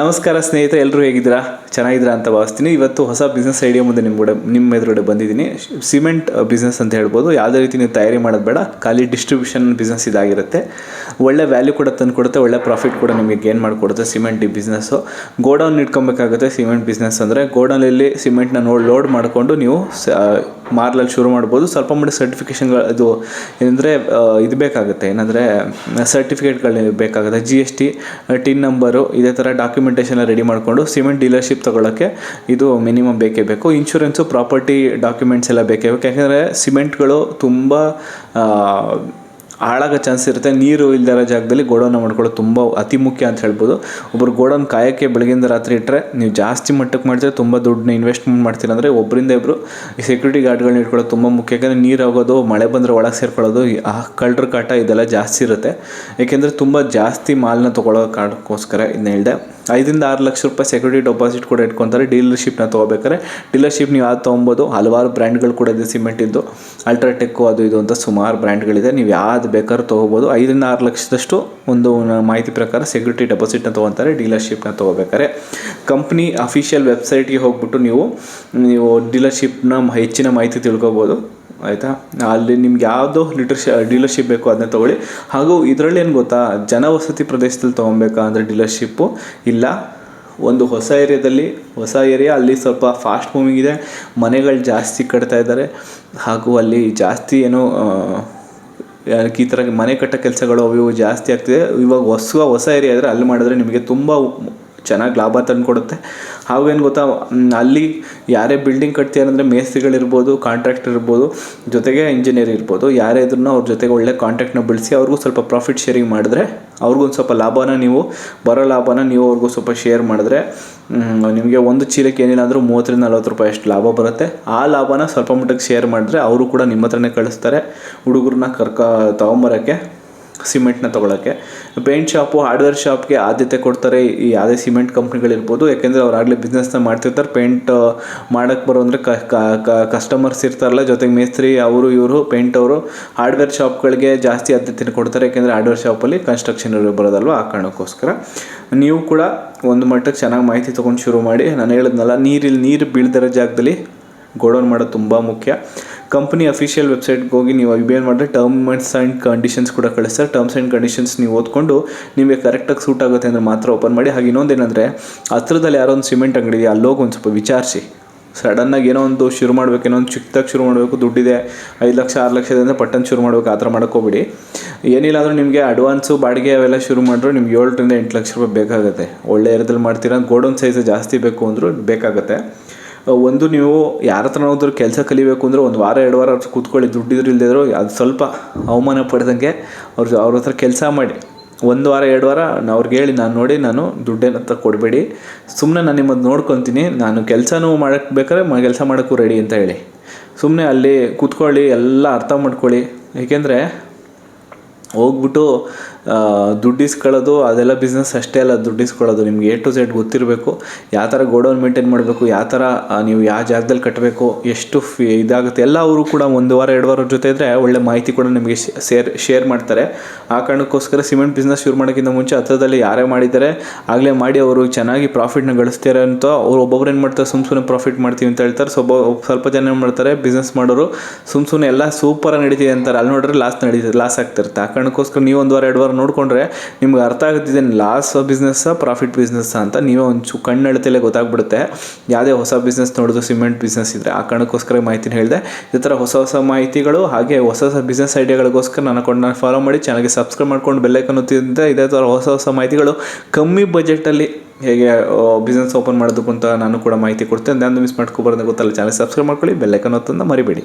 ನಮಸ್ಕಾರ ಸ್ನೇಹಿತರೆ ಎಲ್ಲರೂ ಹೇಗಿದ್ದೀರಾ? ಚೆನ್ನಾಗಿದ್ದೀರಾ ಅಂತ ಭಾವಿಸ್ತೀನಿ. ಇವತ್ತು ಹೊಸ ಬಿಸ್ನೆಸ್ ಐಡಿಯಾ ಮುಂದೆ ನಿಮ್ಮ ಕೂಡ ನಿಮ್ಮ ಎದುರುಗಡೆ ಬಂದಿದ್ದೀನಿ. ಸಿಮೆಂಟ್ ಬಿಸ್ನೆಸ್ ಅಂತ ಹೇಳ್ಬೋದು. ಯಾವುದೇ ರೀತಿ ನೀವು ತಯಾರಿ ಮಾಡೋದು ಬೇಡ. ಖಾಲಿ ಡಿಸ್ಟ್ರಿಬ್ಯೂಷನ್ ಬಿಸ್ನೆಸ್ ಇದಾಗಿರುತ್ತೆ. ಒಳ್ಳೆ ವ್ಯಾಲ್ಯೂ ಕೂಡ ತಂದು ಕೊಡುತ್ತೆ. ಒಳ್ಳೆ ಪ್ರಾಫಿಟ್ ಕೂಡ ನಿಮಗೆ ಗೇನ್ ಮಾಡಿಕೊಡುತ್ತೆ ಸಿಮೆಂಟ್ ಈ ಬಿಸ್ನೆಸ್ಸು ಗೋಡೌನ್ ಇಟ್ಕೊಬೇಕಾಗುತ್ತೆ ಸಿಮೆಂಟ್ ಬಿಸ್ನೆಸ್ ಅಂದರೆ ಗೋಡೌನಲ್ಲಿ ಸಿಮೆಂಟ್ನ ನೋಡಿ ಲೋಡ್ ಮಾಡಿಕೊಂಡು ನೀವು ಮಾರ್ಲಲ್ಲಿ ಶುರು ಮಾಡ್ಬೋದು. ಸ್ವಲ್ಪ ಮಟ್ಟಿಗೆ ಸರ್ಟಿಫಿಕೇಷನ್ಗಳು ಅದು ಏನಂದರೆ ಇದು ಬೇಕಾಗುತ್ತೆ. ಏನಂದರೆ ಸರ್ಟಿಫಿಕೇಟ್ಗಳು ಬೇಕಾಗುತ್ತೆ. G S T TIN number, ಇದೇ ಥರ ಡಾಕ್ಯುಮೆಂಟೇಷನ್ ರೆಡಿ ಮಾಡಿಕೊಂಡು ಸಿಮೆಂಟ್ ಡೀಲರ್ಶಿಪ್ ತೊಗೊಳಕ್ಕೆ ಇದು ಮಿನಿಮಮ್ ಬೇಕೇ ಬೇಕು. ಇನ್ಶೂರೆನ್ಸು ಪ್ರಾಪರ್ಟಿ ಡಾಕ್ಯುಮೆಂಟ್ಸ್ ಎಲ್ಲ ಬೇಕೇ ಬೇಕು. ಯಾಕೆಂದರೆ ಸಿಮೆಂಟ್ಗಳು ತುಂಬ ಹಾಳಾಗೋ ಚಾನ್ಸ್ ಇರುತ್ತೆ. ನೀರು ಇಲ್ದಿರೋ ಜಾಗದಲ್ಲಿ ಗೋಡೌನ್ ಮಾಡ್ಕೊಳ್ಳೋದು ತುಂಬ ಅತಿ ಮುಖ್ಯ ಅಂತ ಹೇಳ್ಬೋದು. ಒಬ್ಬರು ಗೋಡೌನ್ ಕಾಯೋಕ್ಕೆ ಬೆಳಗಿಂದ ರಾತ್ರಿ ಇಟ್ಟರೆ ನೀವು ಜಾಸ್ತಿ ಮಟ್ಟಕ್ಕೆ ಮಾಡಿದ್ರೆ ತುಂಬ ದುಡ್ಡನ್ನ ಇನ್ವೆಸ್ಟ್ಮೆಂಟ್ ಮಾಡ್ತೀರ ಅಂದರೆ ಒಬ್ಬರಿಂದ ಇಬ್ಬರು ಈ ಸೆಕ್ಯೂರಿಟಿ ಗಾರ್ಡ್ಗಳನ್ನ ಇಟ್ಕೊಳ್ಳೋದು ತುಂಬ ಮುಖ್ಯ. ಯಾಕಂದರೆ ನೀರು ಆಗೋದು ಮಳೆ ಬಂದರೆ ಒಳಗೆ ಸೇರ್ಕೊಳ್ಳೋದು ಆ ಕಳ್ಳರ ಕಾಟ ಇದೆಲ್ಲ ಜಾಸ್ತಿ ಇರುತ್ತೆ. ಏಕೆಂದರೆ ತುಂಬ ಜಾಸ್ತಿ ಮಾಲನ್ನ ತೊಗೊಳ್ಳೋ ಕಾರಣಕ್ಕೋಸ್ಕರ ಇದನ್ನ ಹೇಳಿದೆ. ಐದರಿಂದ ಆರು ಲಕ್ಷ ರೂಪಾಯಿ ಸೆಕ್ಯೂರಿಟಿ ಡೆಪಾಸಿಟ್ ಕೂಡ ಇಟ್ಕೊತಾರೆ. ಡೀಲರ್ಶಿಪ್ನ ತೊಗೋಬೇಕಾದ್ರೆ ಡೀಲರ್ಶಿಪ್ ನೀವು ಯಾವ್ದು ತೊಗೊಬೋದು, ಹಲವಾರು ಬ್ರ್ಯಾಂಡ್ಗಳು ಕೂಡ ಇದೆ ಸಿಮೆಂಟ್ ಇದ್ದು ಅಲ್ಟ್ರಾಟೆಕ್ಕು ಅದು ಇದು ಅಂತ ಸುಮಾರು ಬ್ರ್ಯಾಂಡ್ಗಳಿದೆ ನೀವು ಯಾವ್ದು ಬೇಕಾದ್ರೂ ತೊಗೋಬೋದು. ಐದರಿಂದ ಆರು ಲಕ್ಷದಷ್ಟು ಒಂದು ಮಾಹಿತಿ ಪ್ರಕಾರ ಸೆಕ್ಯೂರಿಟಿ ಡೆಪಾಸಿಟ್ನ ತೊಗೊತಾರೆ ಡೀಲರ್ಶಿಪ್ನ ತೊಗೋಬೇಕಾದ್ರೆ. ಕಂಪ್ನಿ ಅಫಿಷಿಯಲ್ ವೆಬ್ಸೈಟ್ಗೆ ಹೋಗ್ಬಿಟ್ಟು ನೀವು ನೀವು ಡೀಲರ್ಶಿಪ್ನ ಹೆಚ್ಚಿನ ಮಾಹಿತಿ ತಿಳ್ಕೊಬೋದು. ಆಯಿತಾ? ಅಲ್ಲಿ ನಿಮ್ಗೆ ಯಾವುದೋ ಲೀಟರ್ಶಿ ಡೀಲರ್ಶಿಪ್ ಬೇಕು ಅದನ್ನ ತೊಗೊಳ್ಳಿ. ಹಾಗೂ ಇದರಲ್ಲಿ ಏನು ಗೊತ್ತಾ? ಜನವಸತಿ ಪ್ರದೇಶದಲ್ಲಿ ತೊಗೊಬೇಕಾ ಅಂದರೆ ಡೀಲರ್ಶಿಪ್ಪು ಇಲ್ಲ. ಒಂದು ಹೊಸ ಏರಿಯಾದಲ್ಲಿ, ಹೊಸ ಏರಿಯಾ, ಅಲ್ಲಿ ಸ್ವಲ್ಪ ಫಾಸ್ಟ್ ಮೂವಿಂಗ್ ಇದೆ. ಮನೆಗಳು ಜಾಸ್ತಿ ಕಟ್ತಾ ಇದ್ದಾರೆ. ಹಾಗೂ ಅಲ್ಲಿ ಜಾಸ್ತಿ ಏನೋ ಈ ಥರ ಮನೆ ಕಟ್ಟೋ ಕೆಲಸಗಳು ಅವು ಜಾಸ್ತಿ ಆಗ್ತಿದೆ. ಇವಾಗ ಹೊಸ ಹೊಸ ಏರಿಯಾ ಇದ್ದರೆ ಅಲ್ಲಿ ಮಾಡಿದ್ರೆ ನಿಮಗೆ ತುಂಬ ಚೆನ್ನಾಗಿ ಲಾಭ ತಂದು ಕೊಡುತ್ತೆ. ಹಾಗೇನು ಗೊತ್ತಾ ಅಲ್ಲಿ ಯಾರೇ ಬಿಲ್ಡಿಂಗ್ ಕಟ್ತೀರಂದರೆ ಮೇಸ್ತ್ರಿಗಳಿರ್ಬೋದು ಕಾಂಟ್ರಾಕ್ಟರ್ ಇರ್ಬೋದು ಜೊತೆಗೆ ಇಂಜಿನಿಯರ್ ಇರ್ಬೋದು, ಯಾರೇ ಇದ್ರೂ ಅವ್ರ ಜೊತೆಗೆ ಒಳ್ಳೆ ಕಾಂಟ್ಯಾಕ್ಟ್ನ ಬೆಳೆಸಿ ಅವ್ರಿಗೂ ಸ್ವಲ್ಪ ಪ್ರಾಫಿಟ್ ಶೇರಿಂಗ್ ಮಾಡಿದ್ರೆ, ಅವ್ರಿಗೂ ಒಂದು ಸ್ವಲ್ಪ ಲಾಭನ ನೀವು, ಬರೋ ಲಾಭನ ನೀವು ಅವ್ರಿಗೂ ಸ್ವಲ್ಪ ಶೇರ್ ಮಾಡಿದ್ರೆ ನಿಮಗೆ ಒಂದು ಚೀಲಕ್ಕೆ ಏನಿಲ್ಲ ಮೂವತ್ತರಿಂದ ನಲ್ವತ್ತು ರೂಪಾಯಿ ಅಷ್ಟು ಲಾಭ ಬರುತ್ತೆ. ಆ ಲಾಭನ ಸ್ವಲ್ಪ ಮಟ್ಟಕ್ಕೆ ಶೇರ್ ಮಾಡಿದ್ರೆ ಅವರು ಕೂಡ ನಿಮ್ಮ ಹತ್ರನೇ ಕಳಿಸ್ತಾರೆ. ಹುಡುಗರನ್ನ ಕರ್ಕ, ತೊಗೊಂಬರೋಕ್ಕೆ ಸಿಮೆಂಟ್ನ ತೊಗೊಳಕ್ಕೆ. ಪೇಂಟ್ ಶಾಪು, ಹಾರ್ಡ್ವೇರ್ ಶಾಪ್ಗೆ ಆದ್ಯತೆ ಕೊಡ್ತಾರೆ ಈ ಯಾವುದೇ ಸಿಮೆಂಟ್ ಕಂಪ್ನಿಗಳಿರ್ಬೋದು. ಯಾಕೆಂದರೆ ಅವ್ರು ಆಗಲೇ ಬಿಸ್ನೆಸ್ನ ಮಾಡ್ತಿರ್ತಾರೆ. ಪೇಂಟ್ ಮಾಡೋಕ್ಕೆ ಬರೋ ಅಂದರೆ ಕಸ್ಟಮರ್ಸ್ ಇರ್ತಾರಲ್ಲ, ಜೊತೆಗೆ ಮೇಸ್ತ್ರಿ, ಅವರು, ಇವರು, ಪೇಂಟ್ ಅವರು, ಹಾರ್ಡ್ವೇರ್ ಶಾಪ್ಗಳಿಗೆ ಜಾಸ್ತಿ ಆದ್ಯತೆಯನ್ನು ಕೊಡ್ತಾರೆ. ಯಾಕೆಂದರೆ ಹಾರ್ಡ್ವೇರ್ ಶಾಪಲ್ಲಿ ಕನ್ಸ್ಟ್ರಕ್ಷನ್ ಬರೋದಲ್ವ ಆ ಕಾರಣಕ್ಕೋಸ್ಕರ. ನೀವು ಕೂಡ ಒಂದು ಮಟ್ಟಕ್ಕೆ ಚೆನ್ನಾಗಿ ಮಾಹಿತಿ ತೊಗೊಂಡು ಶುರು ಮಾಡಿ. ನಾನು ಹೇಳಿದ್ನಲ್ಲ ನೀರಿಲ್ಲಿ ನೀರು ಬೀಳ್ದಿರೋ ಜಾಗದಲ್ಲಿ ಗೋಡೌನ್ ಮಾಡೋದು ತುಂಬ ಮುಖ್ಯ. ಕಂಪ್ನಿ ಅಫಿಷಿಯಲ್ ವೆಬ್ಸೈಟ್ಗೆ ಹೋಗಿ ನೀವು ಏನು ಮಾಡಿದ್ರೆ ಟರ್ಮ್ಸ್ ಆ್ಯಂಡ್ ಕಂಡೀಷನ್ಸ್ ಕೂಡ ಕಳಿಸ್ತಾರೆ. ಟರ್ಮ್ಸ್ ಆ್ಯಂಡ್ ಕಂಡೀಷನ್ಸ್ ನೀವು ಓದ್ಕೊಂಡು ನಿಮಗೆ ಕರೆಕ್ಟಾಗಿ ಸೂಟ್ ಆಗುತ್ತೆ ಅಂದರೆ ಮಾತ್ರ ಓಪನ್ ಮಾಡಿ. ಹಾಗೆ ಇನ್ನೊಂದೇನೆಂದರೆ ಹತ್ರದಲ್ಲಿ ಯಾರೋ ಒಂದು ಸಿಮೆಂಟ್ ಅಂಗಡಿ ಇದೆ, ಅಲ್ಲೋಗಿ ಒಂದು ಸ್ವಲ್ಪ ವಿಚಾರಿಸಿ. ಸಡನ್ನಾಗಿ ಏನೋ ಒಂದು ಶುರು ಮಾಡಬೇಕು, ಏನೋ ಒಂದು ಚಿಕ್ಕದಾಗಿ ಶುರು ಮಾಡಬೇಕು, ದುಡ್ಡಿದೆ, ಐದು ಲಕ್ಷ, ಆರು ಲಕ್ಷದಿಂದ ಪಟ್ಟನ್ ಶುರು ಮಾಡಬೇಕು, ಆ ಥರ ಮಾಡೋಕ್ಕೋಗ್ಬಿಡಿ ಏನಿಲ್ಲ ಅಂದರೂ ನಿಮಗೆ ಅಡ್ವಾನ್ಸು ಬಾಡಿಗೆ ಅವೆಲ್ಲ ಶುರು ಮಾಡಿದ್ರು ನಿಮ್ಗೆ ಏಳರಿಂದ ಎಂಟು ಲಕ್ಷ ರೂಪಾಯಿ ಬೇಕಾಗುತ್ತೆ. ಒಳ್ಳೆ ಏರಿಯಾದಲ್ಲಿ ಮಾಡ್ತೀರಾ ಗೋಡೌನ್ ಸೈಜ್ ಜಾಸ್ತಿ ಬೇಕು ಅಂದರೂ ಬೇಕಾಗುತ್ತೆ. ಒಂದು ನೀವು ಯಾರ ಹತ್ರ ಹೋದ್ರೂ ಕೆಲಸ ಕಲಿಬೇಕು ಅಂದರೆ ಒಂದು ವಾರ, ಎರಡು ವಾರ ಕೂತ್ಕೊಳ್ಳಿ. ದುಡ್ಡಿದ್ರು ಇಲ್ಲದಿದ್ರು ಅದು ಸ್ವಲ್ಪ ಅವಮಾನ ಪಡೆದಂಗೆ ಅವ್ರ ಅವ್ರ ಹತ್ರ ಕೆಲಸ ಮಾಡಿ. ಒಂದು ವಾರ, ಎರಡು ವಾರ ನಾನು ಅವ್ರಿಗೆ ಹೇಳಿ, ನಾನು ನೋಡಿ ನಾನು ದುಡ್ಡೇನಂತ ಕೊಡಬೇಡಿ. ಸುಮ್ಮನೆ ನಾನು ನಿಮ್ಮದು ನೋಡ್ಕೊತೀನಿ. ನಾನು ಕೆಲಸನೂ ಮಾಡಕ್ಕೆ ಬೇಕಾದ್ರೆ ಕೆಲಸ ಮಾಡೋಕ್ಕೂ ರೆಡಿ ಅಂತ ಹೇಳಿ. ಸುಮ್ಮನೆ ಅಲ್ಲಿ ಕೂತ್ಕೊಳ್ಳಿ, ಎಲ್ಲ ಅರ್ಥ ಮಾಡ್ಕೊಳ್ಳಿ. ಏಕೆಂದರೆ ಹೋಗ್ಬಿಟ್ಟು ದುಡ್ಡು ಇಸ್ಕೊಳ್ಳೋದು, ಅದೆಲ್ಲ ಬಿಸ್ನೆಸ್ ಅಷ್ಟೇ ಅಲ್ಲ, ದುಡ್ಡು ಇಸ್ಕೊಳ್ಳೋದು. ನಿಮ್ಗೆ ಎ ಟು ಝೆಡ್ ಗೊತ್ತಿರಬೇಕು, ಯಾವ ಥರ ಗೋಡೌನ್ ಮೇಂಟೈನ್ ಮಾಡಬೇಕು, ಯಾವ ಥರ ನೀವು ಯಾವ ಜಾಗದಲ್ಲಿ ಕಟ್ಟಬೇಕು ಎಷ್ಟು ಫೀ ಇದಾಗುತ್ತೆ, ಎಲ್ಲ ಅವರು ಕೂಡ ಒಂದು ವಾರ, ಎರಡು ವಾರದ ಜೊತೆ ಇದ್ದರೆ ಒಳ್ಳೆ ಮಾಹಿತಿ ಕೂಡ ನಿಮಗೆ ಶೇರ್ ಶೇರ್ ಮಾಡ್ತಾರೆ. ಆ ಕಾರಣಕ್ಕೋಸ್ಕರ ಸಿಮೆಂಟ್ ಬಿಸ್ನೆಸ್ ಶುರು ಮಾಡೋಕ್ಕಿಂತ ಮುಂಚೆ ಹತ್ರದಲ್ಲಿ ಯಾರೇ ಮಾಡಿದ್ದಾರೆ, ಆಗಲೇ ಮಾಡಿ ಅವರು ಚೆನ್ನಾಗಿ ಪ್ರಾಫಿಟ್ನ ಗಳಿಸ್ತಾರೆ ಅಂತ ಅವ್ರು ಒಬ್ಬೊಬ್ರು ಏನು ಮಾಡ್ತಾರೆ ಸುಮ್ಮ ಸುಮ್ಮನೆ ಪ್ರಾಫಿಟ್ ಮಾಡ್ತೀವಿ ಅಂತ ಹೇಳ್ತಾರೆ. ಸ್ವಲ್ಪ ಸ್ವಲ್ಪ ಜನ ಏನು ಮಾಡ್ತಾರೆ ಬಿಸ್ನೆಸ್ ಮಾಡೋರು ಸುಮ್ಮ ಸುಮ್ಮನೆ ಎಲ್ಲ ಸೂಪರಾಗಿ ನಡೀತಿದೆ ಅಂತಾರೆ. ಅಲ್ಲಿ ನೋಡಿದ್ರೆ ಲಾಸ್ ನಡೀತಿದೆ ಲಾಸ್ ಆಗ್ತಿರುತ್ತೆ. ಆ ಕಾರಣಕ್ಕೋಸ್ಕರ ನೀವು ಒಂದು ವಾರ, ಎರಡು ವಾರ ನೋಡಿಕೊಂಡ್ರೆ ನಿಮ್ಗೆ ಅರ್ಥ ಆಗುತ್ತಿದೆ ಲಾಸ್ ಬಿಸ್ನೆಸ್ಸಾ ಪ್ರಾಫಿಟ್ ಬಿಸ್ನೆಸ್ಸಾ ಅಂತ ನೀವೇ ಒಂದು ಚು ಕಣ್ಣೆಳತಲ್ಲೇ ಗೊತ್ತಾಗ್ಬಿಡುತ್ತೆ. ಯಾವುದೇ ಹೊಸ ಬಿಸ್ನೆಸ್ ನೋಡೋದು ಸಿಮೆಂಟ್ ಬಿಸ್ನೆಸ್ ಇದ್ದರೆ ಆ ಕಾರಣಕ್ಕೋಸ್ಕರ ಮಾಹಿತಿನ ಹೇಳಿದೆ. ಈ ಥರ ಹೊಸ ಹೊಸ ಮಾಹಿತಿಗಳು ಹಾಗೆ ಹೊಸ ಹೊಸ ಬಿಸ್ನೆಸ್ ಐಡಿಯಾಗಳಿಗೋಸ್ಕರ ನನ್ನ ನಾನು ಫಾಲೋ ಮಾಡಿ ಚಾನಲ್ಗೆ ಸಬ್ಸ್ಕ್ರೈಬ್ ಮಾಡ್ಕೊಂಡು ಬೆಲ್ಲೈಕನ್ನು ಒತ್ತಿದ್ದೆ ಇದೇ ಥರ ಹೊಸ ಹೊಸ ಮಾಹಿತಿಗಳು ಕಮ್ಮಿ ಬಜೆಟಲ್ಲಿ ಹೇಗೆ ಬಿಸ್ನೆಸ್ ಓಪನ್ ಮಾಡೋದಕ್ಕಂತ ನಾನು ಕೂಡ ಮಾಹಿತಿ ಕೊಡ್ತೇನೆ. ನಾನು ಮಿಸ್ ಮಾಡ್ಕೊಬಾರ್ದು ಗೊತ್ತಲ್ಲ ಚಾನಲ್ ಸಬ್ಸ್ಕ್ರೈಬ್ ಮಾಡ್ಕೊಳ್ಳಿ ಬೆಲ್ಲೈಕನ್ ಒತ್ತನ್ನು ಮರಿಬೇಡಿ.